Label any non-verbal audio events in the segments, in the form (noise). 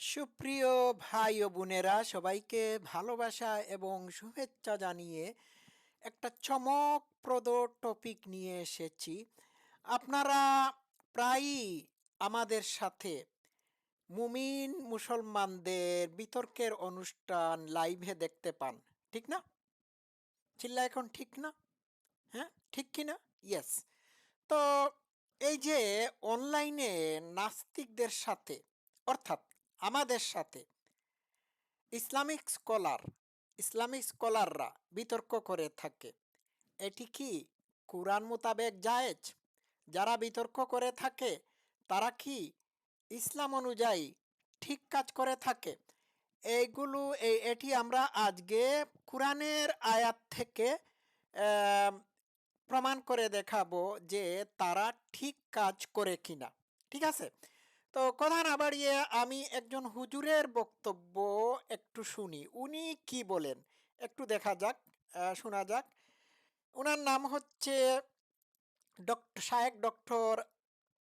সুপ্রিয় ভাই ও বোনেরা, সবাইকে ভালোবাসা এবং শুভেচ্ছা জানিয়ে একটা চমকপ্রদ টপিক নিয়ে এসেছি। আপনারা প্রায়ই আমাদের সাথে মুমিন মুসলমানদের বিতর্কের অনুষ্ঠান লাইভে দেখতে পান, ঠিক না? চিল্লা এখন ঠিক না? হ্যাঁ ঠিক কি না? ইয়েস তো এই যে অনলাইনে নাস্তিকদের সাথে, অর্থাৎ আমাদের সাথে। ইসলামিক স্কলার, ইসলামিক স্কলাররা বিতর্ক করে থাকে। এটি কি কোরআন মোতাবেক জায়েজ? যারা বিতর্ক করে থাকে, তারা কি ইসলাম অনুযায়ী ঠিক কাজ করে থাকে? এইগুলো, এই, এটি আমরা আজকে কোরআনের আয়াত থেকে প্রমাণ করে দেখাবো যে তারা ঠিক কাজ করে কিনা। ঠিক আছে? তো কথা না বাড়িয়ে আমি একজন হুজুরের বক্তব্য একটু শুনি। উনি কি বলেন? একটু দেখা যাক শোনা যাক। ওনার নাম হচ্ছে ডক্টর শায়েক ডক্টর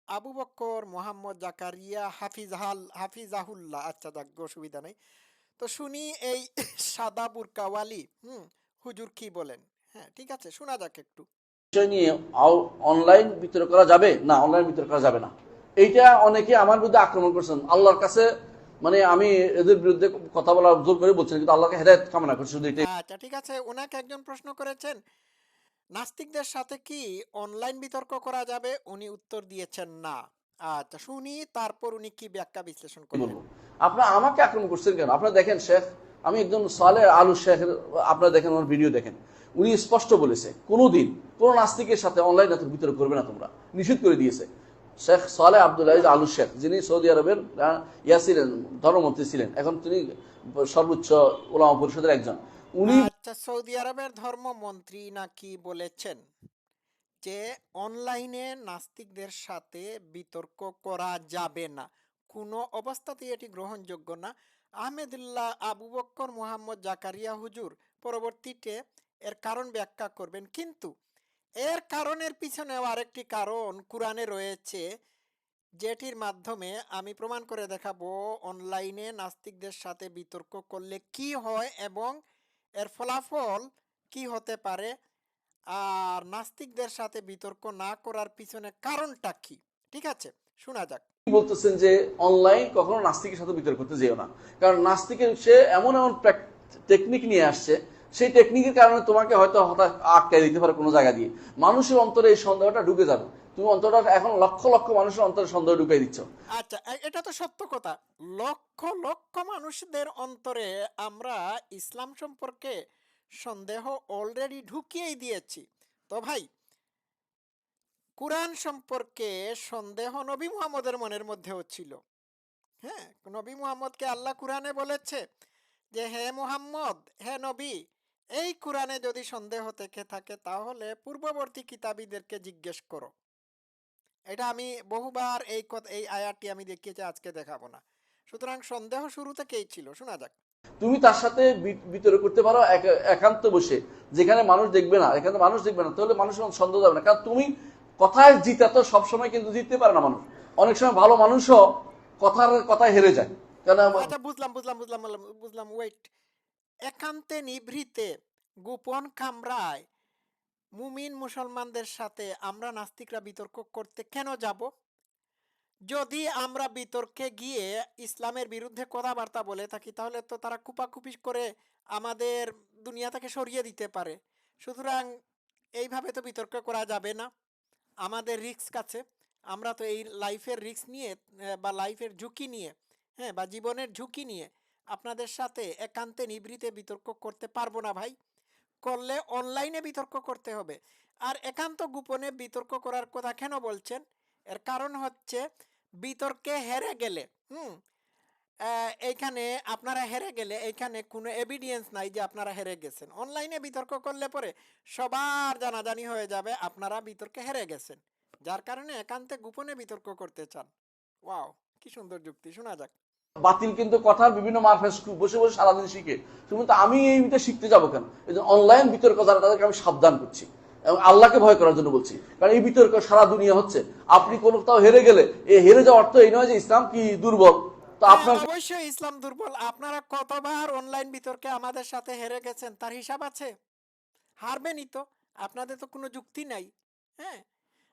আবু বক্কর মোহাম্মদ জাকারিয়া হাফিজাহাল, হাফিজাহুল্লাহ। আচ্ছা যাক অসুবিধা নেই। তো শুনি এই (coughs) সাদা বুরকাওয়ালি হুম, হুজুর কি বলেন? হ্যাঁ ঠিক আছে, শোনা যাক একটু। নিয়ে অনলাইন বিতর্ক করা যাবে? না অনলাইন বিতর্ক করা যাবে না। এইটা অনেকে আমার বিরুদ্ধে আক্রমণ করছেন। আল্লাহর কাছে মানে আমি এদের বিরুদ্ধে কথা বলা জোর করে বলছেন কিন্তু আল্লাহকে হেদায়ত কামনা করছি শুধু এটাই। আচ্ছা ঠিক আছে। ওনাকে একজন প্রশ্ন করেছেন নাস্তিকদের সাথে কি অনলাইন বিতর্ক করা যাবে? উনি উত্তর দিয়েছেন না। আচ্ছা শুনি তারপর উনি কি ব্যাখ্যা বিশ্লেষণ করবেন আপনারা আমাকে আক্রমণ করছেন কেন? আপনারা দেখেন শেখ আমি একজন সালে আলু শেখের আপনারা দেখেন আমার ভিডিও দেখেন। উনি স্পষ্ট বলেছে কোনোদিন কোন নাস্তিকের সাথে অনলাইন বিতর্ক করবে না তোমরা। নিষেধ করে দিয়েছে। শেখ সালে আব্দুল আজিজ আলু শেখ যিনি সৌদি আরবের ইয়া ছিলেন, ধর্মমন্ত্রী ছিলেন। এখন তিনি সর্বোচ্চ ওলামা পরিষদের একজন। উনি আচ্ছা সৌদি আরবের ধর্মমন্ত্রী নাকি বলেছেন যে অনলাইনে নাস্তিকদের সাথে বিতর্ক করা যাবে না। কোনো অবস্থাতেই এটি গ্রহণযোগ্য না। আহমেদুল্লাহ আবু বক্কর, মোহাম্মদ জাকারিয়া হুজুর পরবর্তীতে এর কারণ ব্যাখ্যা করবেন। কিন্তু এর কারণের পিছনেও আরেকটি কারণ কোরআনে রয়েছে, যেটির মাধ্যমে আমি প্রমাণ করে দেখাবো অনলাইনে নাস্তিকদের সাথে বিতর্ক করলে কি হয় এবং এর ফলাফল কি হতে পারে আর নাস্তিকদের সাথে বিতর্ক না করার পিছনে কারণটা কি? ঠিক আছে, শোনা যাক। বলতেছেন যে অনলাইন কখনো নাস্তিকের সাথে বিতর্ক করতে যেও না। কারণ নাস্তিকের সে এমন এমন টেকনিক নিয়ে আসছে সেই টেকনিকের কারণে তোমাকে হয়তো হঠাৎ আটকায় দিতে পারে কোনো জায়গা দিয়ে। মানুষের অন্তরে এই সন্দেহটা ঢুকে যাবে। তুমি অন্তরটা এখন লক্ষ লক্ষ মানুষের অন্তরে সন্দেহ ঢুকাই দিচ্ছ। আচ্ছা এটা তো সত্য কথা। লক্ষ লক্ষ মানুষদের অন্তরে আমরা ইসলাম সম্পর্কে সন্দেহ অলরেডি ঢুকিয়েই দিয়েছি। তো ভাই, কোরআন সম্পর্কে সন্দেহ নবী মুহাম্মদের মনের মধ্যেও ছিল। হ্যাঁ নবী মুহাম্মদকে আল্লাহ কোরআনে বলেছে যে, হে মুহাম্মদ, হে নবী এই কোরআনে যদি সন্দেহ থেকে থাকে তাহলে পূর্ববর্তী কিতাবীদেরকে জিজ্ঞেস করো। এটা আমি বহুবার এই এই আয়াতটি আমি দেখিয়েছি আজকে দেখাবো না। সুতরাং সন্দেহ শুরু থেকেই ছিল শোনা যাক। তুমি তার সাথে বিতর্ক করতে পারো একান্ত বসে। যেখানে মানুষ দেখবে না এখানে মানুষ দেখবে না তাহলে মানুষের মধ্যে সন্দেহ যাবে না। কারণ তুমি কথায় জিতা তো সবসময় কিন্তু জিততে পারে না মানুষ। অনেক সময় ভালো মানুষও কথার কথায় হেরে যায়। কেন আচ্ছা বুঝলাম বুঝলাম বুঝলাম বুঝলাম, বুঝলাম ওয়েট একান্তে নিভৃতে গোপন কামরায় মুমিন মুসলমানদের সাথে আমরা নাস্তিকরা বিতর্ক করতে কেন যাব? যদি আমরা বিতর্কে গিয়ে ইসলামের বিরুদ্ধে কথাবার্তা বলে থাকি, তাহলে তো তারা কুপাকুপি করে আমাদের দুনিয়া থেকে সরিয়ে দিতে পারে। সুতরাং এইভাবে তো বিতর্ক করা যাবে না। আমাদের রিক্স কাছে আমরা তো এই লাইফের রিক্স নিয়ে, বা লাইফের ঝুঁকি নিয়ে হ্যাঁ বা জীবনের ঝুঁকি নিয়ে আপনাদের সাথে একান্তে নিবৃতে বিতর্ক করতে পারব না ভাই। করলে অনলাইনে বিতর্ক করতে হবে। আর একান্ত গোপনে বিতর্ক করার কথা কেন বলছেন? এর কারণ হচ্ছে বিতর্কে হেরে গেলে, হুম? এইখানে আপনারা হেরে গেলে এইখানে কোনো এভিডেন্স নাই যে আপনারা হেরে গেছেন। অনলাইনে বিতর্ক করলে পরে সবার জানাজানি হয়ে যাবে আপনারা বিতর্কে হেরে গেছেন। যার কারণে একান্তে গোপনে বিতর্ক করতে চান। ওয়াও, কি সুন্দর যুক্তি, শোনা যাক। বাতিল কিন্তু কথার বিভিন্ন মারফেস বসে বসে সারাদিন শিখে। তুমি তো আমি এই বিটা শিখতে যাব কেন? এই যে অনলাইন বিতর্ক যারা তাদেরকে আমি সাবধান করছি। এবং আল্লাহকে ভয় করার জন্য বলছি। কারণ এই বিতর্ক সারা দুনিয়া হচ্ছে। আপনি কোনো কোথাও হেরে গেলে এই হেরে যাওয়ার অর্থ এই নয় যে ইসলাম কি দুর্বল? তো আপনার অবশ্যই ইসলাম দুর্বল। আপনারা কতবার অনলাইন বিতর্কে আমাদের সাথে হেরে গেছেন তার হিসাব আছে? হারবেনই তো। আপনাদের তো কোনো যুক্তি নাই হ্যাঁ?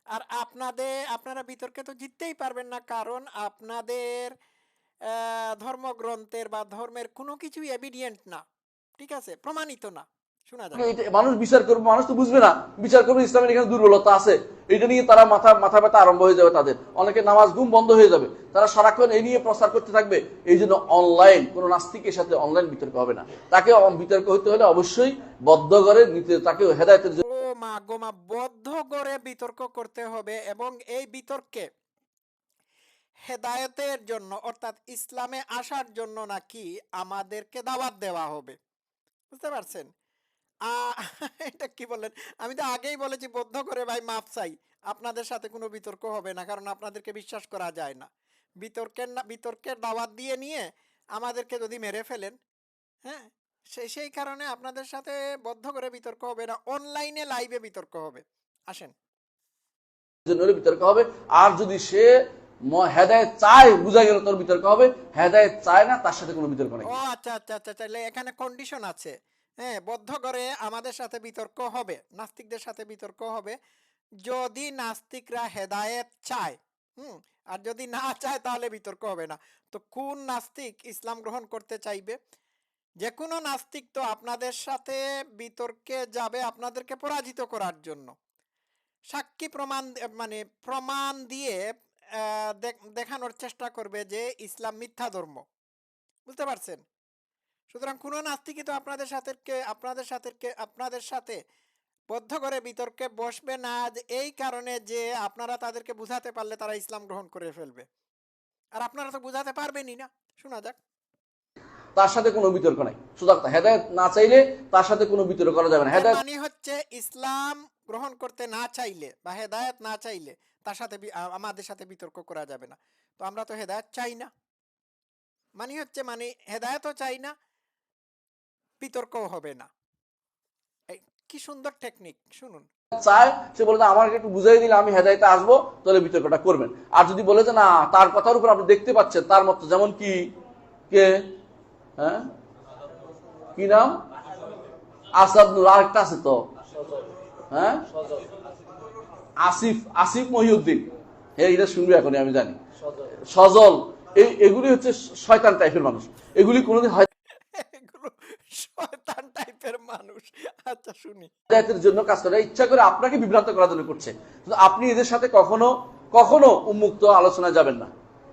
আর আপনাদের আপনারা বিতর্কে তো জিততেই পারবেন না। কারণ আপনাদের ধর্মগ্রন্থের বা ধর্মের কোনো কিছুই এভিডিয়েন্ট না। ঠিক আছে? প্রমাণিত না। শোনা মানুষ বিচার করবে মানুষ তো বুঝবে না। বিচার করবে ইসলামের এখানে দুর্বলতা আছে। এটা নিয়ে তারা মাথা মাথা ব্যথা আরম্ভ হয়ে যাবে তাদের। অনেকে নামাজ ঘুম বন্ধ হয়ে যাবে। তারা সারাক্ষণ এই নিয়ে প্রচার করতে থাকবে। এই জন্য অনলাইন কোন নাস্তিকের সাথে অনলাইন বিতর্ক হবে না। তাকে বিতর্ক হতে হলে অবশ্যই বদ্ধ করে নিতে তাকে হেদায়তের জন্য গোমা বদ্ধ করে বিতর্ক করতে হবে এবং এই বিতর্কে হেদায়েতের জন্য, অর্থাৎ ইসলামে আসার জন্য নাকি আমাদেরকে দাওয়াত দেওয়া হবে। বুঝতে পারছেন? এটা কি বললেন আমি তো আগেই বলেছি, বদ্ধ করে ভাই মাপ চাই। আপনাদের সাথে কোনো বিতর্ক হবে না, কারণ আপনাদেরকে বিশ্বাস করা যায় না। বিতর্কের না, বিতর্কের দাওয়াত দিয়ে নিয়ে আমাদেরকে যদি মেরে ফেলেন হ্যাঁ? সেই সেই কারণে আপনাদের সাথে বদ্ধ করে বিতর্ক হবে না, অনলাইনে লাইভে বিতর্ক হবে। আসেন। বিতর্ক হবে। আর যদি সে হেদায়েত চায় বোঝা গেল তোর বিতর্ক হবে, হেদায়েত চায় না, তার সাথে কোনো বিতর্ক নেই। আচ্ছা আচ্ছা আচ্ছা তাহলে এখানে কন্ডিশন আছে। হ্যাঁ বদ্ধ করে আমাদের সাথে বিতর্ক হবে, নাস্তিকদের সাথে বিতর্ক হবে। যদি নাস্তিকরা হেদায়েত চায়, হুম, আর যদি না চায়, তাহলে বিতর্ক হবে না। তো কোন নাস্তিক ইসলাম গ্রহণ করতে চাইবে? যে কোনো নাস্তিক তো আপনাদের সাথে বিতর্কে যাবে আপনাদেরকে পরাজিত করার জন্য। সাক্ষী প্রমাণ মানে প্রমাণ দিয়ে দেখানোর চেষ্টা করবে যে ইসলাম মিথ্যা ধর্ম। বুঝতে পারছেন? সুতরাং কোনো নাস্তিকই তো আপনাদের সাথে আপনাদের সাথে আপনাদের সাথে বদ্ধ করে বিতর্কে বসবে না এই কারণে যে আপনারা তাদেরকে বুঝাতে পারলে তারা ইসলাম গ্রহণ করে ফেলবে। আর আপনারা তো বুঝাতে পারবেনই না। শোনা যাক। তার সাথে কোনো বিতর্ক নাই। সুতরাং হেদায়েত না চাইলে তার সাথে কোনো বিতর্ক করা যাবে না। হেদায়েত মানে হচ্ছে ইসলাম গ্রহণ করতে না চাইলে বা হেদায়েত না চাইলে তার সাথে আমাদের সাথে বিতর্ক করা যাবে না। তো আমরা তো হেদায়েত চাই না। মানে হচ্ছে মানে হেদায়েতও চাই না বিতর্কও হবে না। এই কি সুন্দর টেকনিক শুনুন। চায় সে বলে আমাকে একটু বুঝাই দিলে আমি হেদায়তে আসব তাহলে বিতর্কটা করবেন। আর যদি বলে যে না তার কথার উপর আপনি দেখতে পাচ্ছেন তার মতো যেমন কি কে? হ্যাঁ? কি নাম? আসাদ নূর আরেকটা আছে তো। হ্যাঁ? আসিফ আসিফ মহিউদ্দিন। হ্যাঁ এটা শুনবে এখন আমি জানি। সজল। এই এগুলি হচ্ছে শয়তান টাইপের মানুষ। এগুলি কোনোদিন হয় এগুলো শয়তান টাইপের মানুষ। আচ্ছা শুনি। হেদায়তের জন্য কাজ করে। ইচ্ছা করে আপনাকে বিভ্রান্ত করার জন্য করছে। আপনি এদের সাথে কখনো কখনো উন্মুক্ত আলোচনা যাবেন না।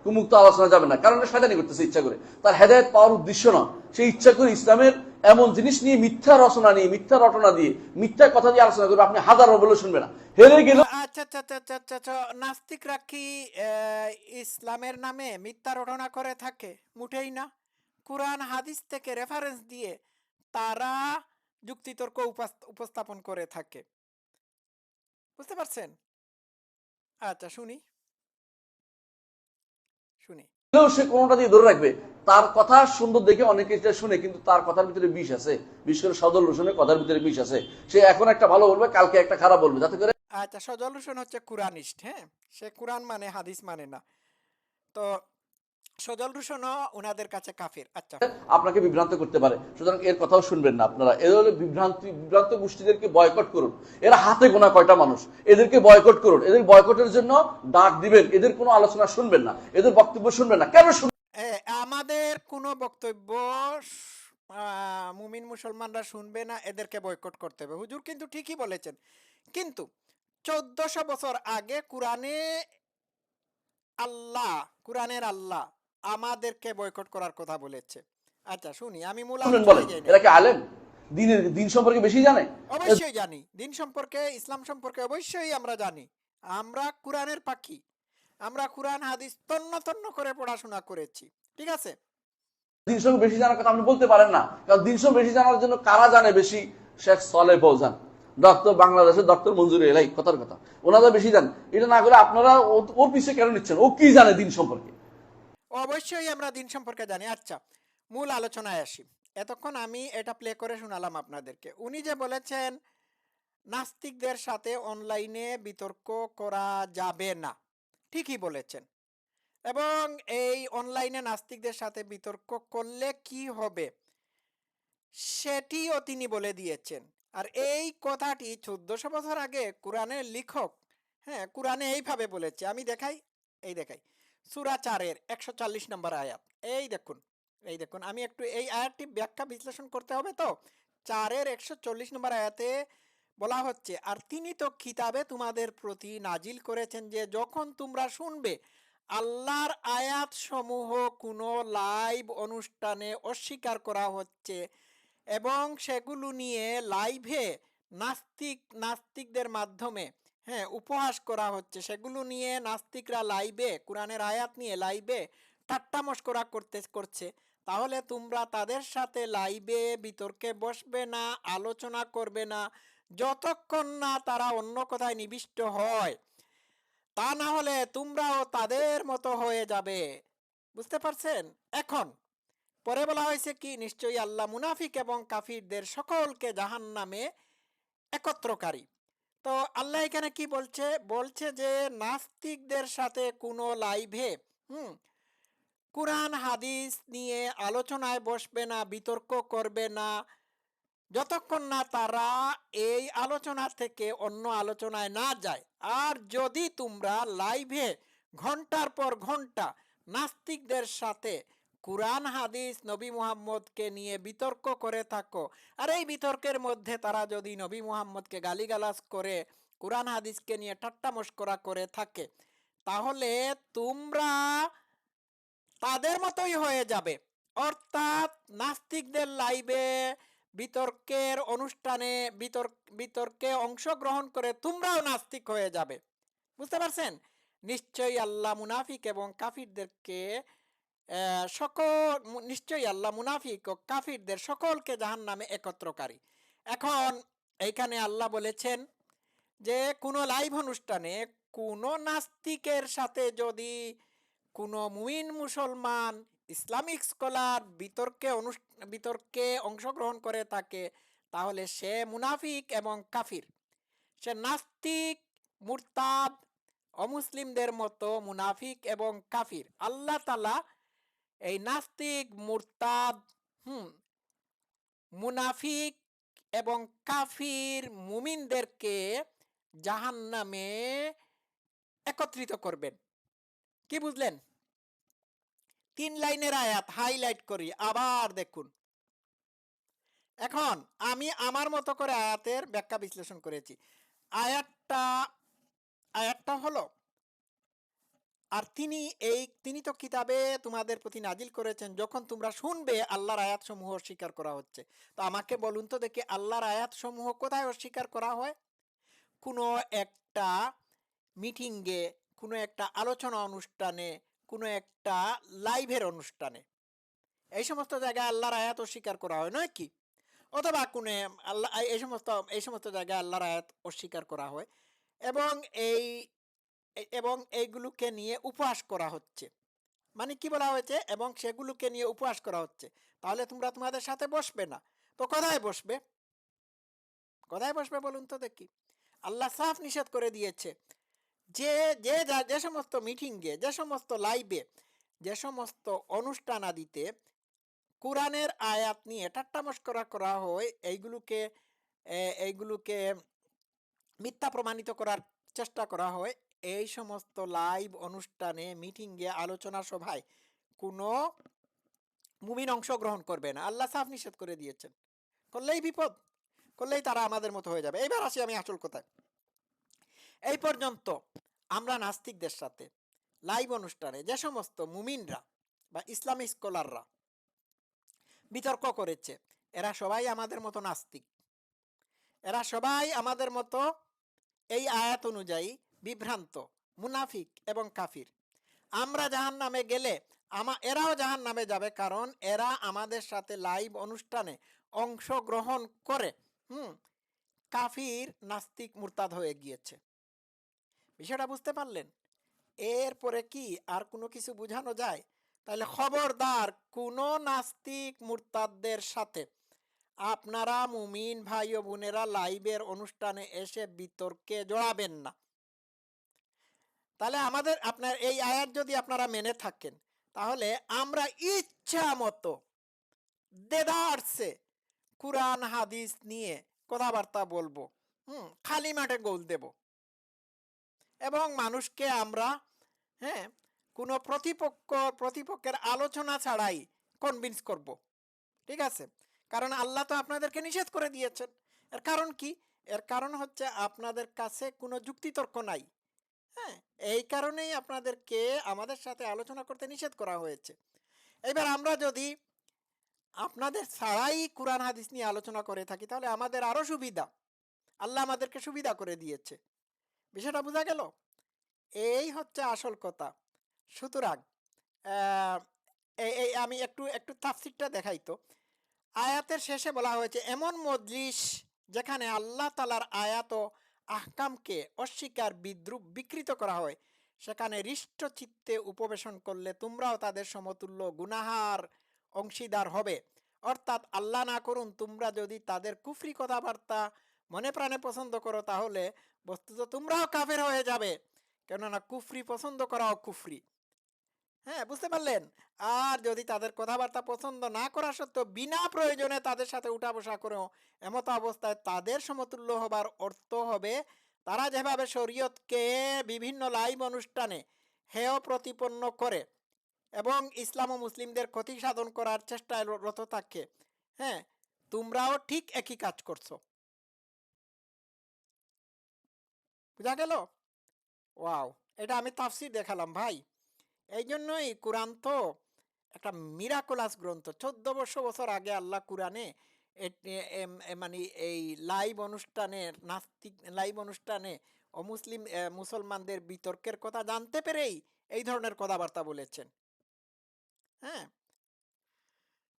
উন্মুক্ত আলোচনা যাবেন না। কারণ শয়তানি করতেছে ইচ্ছা করে। তার হেদায়ত পাওয়ার উদ্দেশ্য না। সে ইচ্ছা করে ইসলামের এমন জিনিস নিয়ে মিথ্যা রচনা নিয়ে, মিথ্যা রটনা দিয়ে, মিথ্যা কথা দিয়ে আলোচনা করবে। আপনি হাজার বলে শুনবে না। হেরে গেল আচ্ছা আচ্ছা আচ্ছা আচ্ছা নাস্তিকরা কি ইসলামের নামে মিথ্যা রটনা করে থাকে মুঠেই না। কোরআন, হাদিস থেকে রেফারেন্স দিয়ে তারা যুক্তিতর্ক উপাস- উপস্থাপন করে থাকে। বুঝতে পারছেন? আচ্ছা শুনি। শুনি। সে কোনোটা দিয়ে ধরে রাখবে তার কথা সুন্দর দেখে অনেকে এটা শুনে কিন্তু তার কথার ভিতরে বিষ আছে। বিশেষ করে সদর রোশনের কথার ভিতরে বিষ আছে। সে এখন একটা ভালো বলবে কালকে একটা খারাপ বলবে যাতে করে আচ্ছা সজল হচ্ছে হচ্ছে ইস্ট হ্যাঁ? সে কোরআন মানে হাদিস মানে না। তো সজল হোসেনও ওনাদের কাছে কাফির। আচ্ছা। আপনাকে বিভ্রান্ত করতে পারে। সুতরাং এর কথাও শুনবেন না আপনারা। এর হলে বিভ্রান্তি বিভ্রান্ত গোষ্ঠীদেরকে বয়কট করুন। এরা হাতে গোনা কয়টা মানুষ? এদেরকে বয়কট করুন। এদের বয়কটের জন্য ডাক দিবেন। এদের কোনো আলোচনা শুনবেন না। এদের বক্তব্য শুনবেন না। কেন শুনবেন আমাদের কোনো বক্তব্য মুমিন মুসলমানরা শুনবে না। এদেরকে বয়কট করতে হবে। হুজুর কিন্তু ঠিকই বলেছেন। কিন্তু চোদ্দশো বছর আগে কোরআনে আল্লাহ কোরআনের আল্লাহ আমাদেরকে বয়কট করার কথা বলেছে। আচ্ছা শুনি আমি মূল। এরা কি আলেম? দিনের দিন সম্পর্কে বেশি জানে? অবশ্যই জানি দিন সম্পর্কে ইসলাম সম্পর্কে অবশ্যই আমরা জানি। আমরা কোরআনের পাখি। আমরা কোরআন হাদিস তন্ন তন্ন করে পড়াশোনা করেছি। ঠিক আছে? দিন সম্পর্কে বেশি জানার কথা আপনি বলতে পারেন না। কারণ দিন সম্পর্কে বেশি জানার জন্য কারা জানে বেশি? শেখ সলে ফৌজান ডক্টর বাংলাদেশের ডক্টর মঞ্জুর এলাই কথার কথা। ওনারা বেশি জান এটা না করে আপনারা ও- ওর পিছিয়ে কেন নিচ্ছেন? ও কি জানে দিন সম্পর্কে? অবশ্যই আমরা দিন সম্পর্কে জানি। আচ্ছা মূল আলোচনায় আসি। এতক্ষণ আমি এটা প্লে করে শোনালাম আপনাদেরকে। উনি যে বলেছেন, নাস্তিকদের সাথে অনলাইনে বিতর্ক করা যাবে না। ঠিকই বলেছেন। এবং এই অনলাইনে নাস্তিকদের সাথে বিতর্ক করলে কি হবে? সেটিও তিনি বলে দিয়েছেন। আর এই কথাটি চোদ্দশো বছর আগে কোরআনের লেখক হ্যাঁ কোরআনে এইভাবে বলেছে। আমি দেখাই, এই দেখাই। সুরা চারের একশো চল্লিশ নম্বর আয়াত। এই দেখুন এই দেখুন, আমি একটু এই আয়াতটি ব্যাখ্যা বিশ্লেষণ করতে হবে তো? চারের একশো চল্লিশ নম্বর আয়াতে বলা হচ্ছে, আর তিনি তো খিতাবে তোমাদের প্রতি নাজিল করেছেন যে, যখন তোমরা শুনবে, আল্লাহর আয়াত সমূহ কোনো লাইভ অনুষ্ঠানে অস্বীকার করা হচ্ছে এবং সেগুলো নিয়ে লাইভে নাস্তিক, নাস্তিকদের মাধ্যমে হ্যাঁ উপহাস করা হচ্ছে। সেগুলো নিয়ে নাস্তিকরা লাইভে কোরআনের আয়াত নিয়ে লাইভে ঠাট্টা মস্করা করতে, করছে। তাহলে তোমরা তাদের সাথে লাইভে বিতর্কে বসবে না, আলোচনা করবে না, যতক্ষণ না তারা অন্য কথায় নিবিষ্ট হয়। তা না হলে তোমরাও তাদের মতো হয়ে যাবে। বুঝতে পারছেন? এখন, পরে বলা হয়েছে কি, নিশ্চয়ই আল্লাহ মুনাফিক এবং কাফিরদের সকলকে জাহান নামে একত্রকারী। তো আল্লাহ এখানে কি বলছে? বলছে যে নাস্তিকদের সাথে কোনো লাইভে হুম? কোরআন, হাদিস নিয়ে আলোচনায় বসবে না, বিতর্ক করবে না। যতক্ষণ না তারা এই আলোচনা থেকে অন্য আলোচনায় না যায়। আর যদি তোমরা লাইভে ঘণ্টার পর ঘণ্টা নাস্তিকদের সাথে কোরআন, হাদিস নবী মুহাম্মদকে নিয়ে বিতর্ক করে থাকো। আর এই বিতর্কের মধ্যে তারা যদি নবী মুহাম্মদকে গালিগালাজ করে, কোরআন, হাদিসকে নিয়ে ঠাট্টা মস্করা করে থাকে, তাহলে তোমরা তাদের মতোই হয়ে যাবে। অর্থাৎ নাস্তিকদের লাইভে বিতর্কের অনুষ্ঠানে বিতর্ক, বিতর্কে অংশগ্রহণ করে তোমরাও নাস্তিক হয়ে যাবে। বুঝতে পারছেন? নিশ্চয়ই আল্লাহ মুনাফিক এবং কাফিরদেরকে সকল নিশ্চয়ই আল্লাহ মুনাফিক ও কাফিরদের সকলকে জাহান নামে একত্রকারী। এখন এইখানে আল্লাহ বলেছেন যে, কোনো লাইভ অনুষ্ঠানে কোনো নাস্তিকের সাথে যদি কোনো মুমিন মুসলমান ইসলামিক স্কলার বিতর্কে অনুষ- বিতর্কে অংশগ্রহণ করে থাকে, তাহলে সে মুনাফিক এবং কাফির। সে নাস্তিক, মুরতাদ, অমুসলিমদের মতো মুনাফিক এবং কাফির। আল্লাহ তালা এই নাস্তিক, মুরতাদ, হুম, মুনাফিক এবং কাফির মুমিনদেরকে জাহান্নামে একত্রিত করবেন। কি বুঝলেন? তিন লাইনের আয়াত, হাইলাইট করি, আবার দেখুন। এখন আমি আমার মতো করে আয়াতের ব্যাখ্যা বিশ্লেষণ করেছি। আয়াতটা আয়াতটা হলো আর তিনি এই, তিনি তো কিতাবে তোমাদের প্রতি নাজিল করেছেন, যখন তোমরা শুনবে আল্লাহর আয়াত সমূহ অস্বীকার করা হচ্ছে। তো আমাকে বলুন তো দেখি আল্লাহর আয়াত সমূহ কোথায় অস্বীকার করা হয়? কোনো একটা মিটিংয়ে, কোনো একটা আলোচনা অনুষ্ঠানে, কোনো একটা লাইভের অনুষ্ঠানে। এই সমস্ত জায়গায় আল্লাহর আয়াত অস্বীকার করা হয়, নয় কি? অথবা কোনো আল্লাহ, এই সমস্ত এই সমস্ত জায়গায় আল্লাহর আয়াত অস্বীকার করা হয়। এবং এই এবং এইগুলোকে নিয়ে উপহাস করা হচ্ছে। মানে কি বলা হয়েছে? এবং সেগুলোকে নিয়ে উপহাস করা হচ্ছে। তাহলে তোমরা তোমাদের সাথে বসবে না। তো কোথায় বসবে? কোথায় বসবে বলুন তো দেখি। আল্লাহ সাফ নিষেধ করে দিয়েছে। যে যে, যা- সমস্ত মিটিংয়ে, যে সমস্ত লাইভে, যে সমস্ত অনুষ্ঠান আদিতে কোরআনের আয়াত নিয়ে ঠাট্টা মস্করা করা হয়, এইগুলোকে এইগুলোকে মিথ্যা প্রমাণিত করার চেষ্টা করা হয় এই সমস্ত লাইভ অনুষ্ঠানে মিটিংয়ে আলোচনা সভায় কোনো মুমিন অংশগ্রহণ করবে না। আল্লাহ সাফ নিষেধ করে দিয়েছেন। করলেই বিপদ, করলেই তারা আমাদের মতো হয়ে যাবে। এইবার আসি আমি আসল কথায়। এই পর্যন্ত আমরা নাস্তিকদের সাথে লাইভ অনুষ্ঠানে যে সমস্ত মুমিনরা বা ইসলামিক স্কলাররা বিতর্ক করেছে, এরা সবাই আমাদের মতো নাস্তিক। এরা সবাই আমাদের মতো এই আয়াত অনুযায়ী বিভ্রান্ত, মুনাফিক এবং কাফির। আমরা জাহান নামে গেলে আমা, এরাও জাহান নামে যাবে কারণ এরা আমাদের সাথে লাইভ অনুষ্ঠানে অংশগ্রহণ করে। হুম, কাফির নাস্তিক মুরতাদ হয়ে গিয়েছে। বিষয়টা বুঝতে পারলেন? এরপরে কি আর কোনো কিছু বোঝানো যায়? তাহলে খবরদার কোনো নাস্তিক মুরতাদদের সাথে আপনারা মুমিন ভাই ও বোনেরা লাইভের অনুষ্ঠানে এসে বিতর্কে জড়াবেন না। তাহলে আমাদের আপনার এই আয়াত যদি আপনারা মেনে থাকেন, তাহলে আমরা ইচ্ছা মতো দেদারসে কোরআন, হাদিস নিয়ে কথাবার্তা বলব, হুম, খালি মাঠে গোল দেব। এবং মানুষকে আমরা হ্যাঁ কোনো প্রতিপক্ষ, প্রতিপক্ষের আলোচনা ছাড়াই কনভিন্স করব, ঠিক আছে? কারণ আল্লাহ তো আপনাদেরকে নিষেধ করে দিয়েছেন। এর কারণ কি? এর কারণ হচ্ছে আপনাদের কাছে কোনো যুক্তিতর্ক নাই। হ্যাঁ এই কারণেই আপনাদেরকে আমাদের সাথে আলোচনা করতে নিষেধ করা হয়েছে। এবার আমরা যদি আপনাদের ছাড়াই কোরআন হাদিস নিয়ে আলোচনা করে থাকি তাহলে আমাদের আরও সুবিধা। আল্লাহ আমাদেরকে সুবিধা করে দিয়েছে। বিষয়টা বোঝা গেল? এই হচ্ছে আসল কথা। সুতরাং এই আমি একটু একটু তাফসিরটা দেখাই তো। আয়াতের শেষে বলা হয়েছে এমন মজলিস যেখানে আল্লাহ তালার আয়াত ও আহকামকে অস্বীকার বিদ্রুপ বিকৃত করা হয়। সেখানে হৃষ্ট চিত্তে উপবেশন করলে তোমরাও তাদের সমতুল্য গুনাহার অংশীদার হবে। অর্থাৎ আল্লাহ না করুন, তোমরা যদি তাদের কুফরি কথাবার্তা মনে প্রাণে পছন্দ করো, তাহলে বস্তুত তোমরাও কাফের হয়ে যাবে। কেননা কুফরি পছন্দ করাও কুফরি। হ্যাঁ বুঝতে পারলেন। আর যদি তাদের কথাবার্তা পছন্দ না করা সত্ত্বেও বিনা প্রয়োজনে তাদের সাথে উঠা বসা করেও এমত অবস্থায় তাদের সমতুল্য হবার অর্থ হবে, তারা যেভাবে শরীয়তকে বিভিন্ন লাইভ অনুষ্ঠানে হেয় প্রতিপন্ন করে এবং ইসলাম ও মুসলিমদের ক্ষতি সাধন করার চেষ্টায় রত থাকে হ্যাঁ তোমরাও ঠিক একই কাজ করছ। বুঝা গেল? ওয়াও, এটা আমি তাফসির দেখালাম ভাই। এই জন্যই কোরআন তো একটা মিরাকুলাস গ্রন্থ। চোদ্দ বছর বছর আগে আল্লাহ কোরআনে মানে এই লাইভ অনুষ্ঠানে, নাস্তিক লাইভ অনুষ্ঠানে অমুসলিম মুসলমানদের বিতর্কের কথা জানতে পেরেই এই ধরনের কথাবার্তা বলেছেন। হ্যাঁ?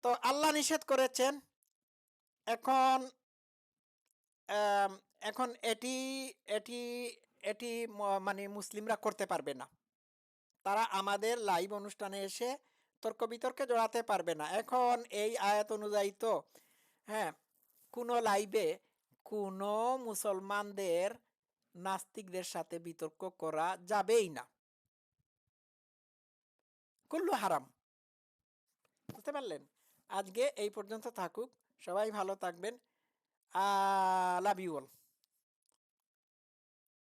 তো আল্লাহ নিষেধ করেছেন। এখন এখন এটি এটি এটি মানে মুসলিমরা করতে পারবে না। তারা আমাদের লাইভ অনুষ্ঠানে এসে তর্ক বিতর্কে জড়াতে পারবে না। এখন এই আয়াত অনুযায়ী তো হ্যাঁ কোনো লাইভে কোনো মুসলমানদের নাস্তিকদের সাথে বিতর্ক করা যাবেই না। কুল্লু হারাম। বুঝতে পারলেন? আজকে এই পর্যন্ত থাকুক। সবাই ভালো থাকবেন। Love you all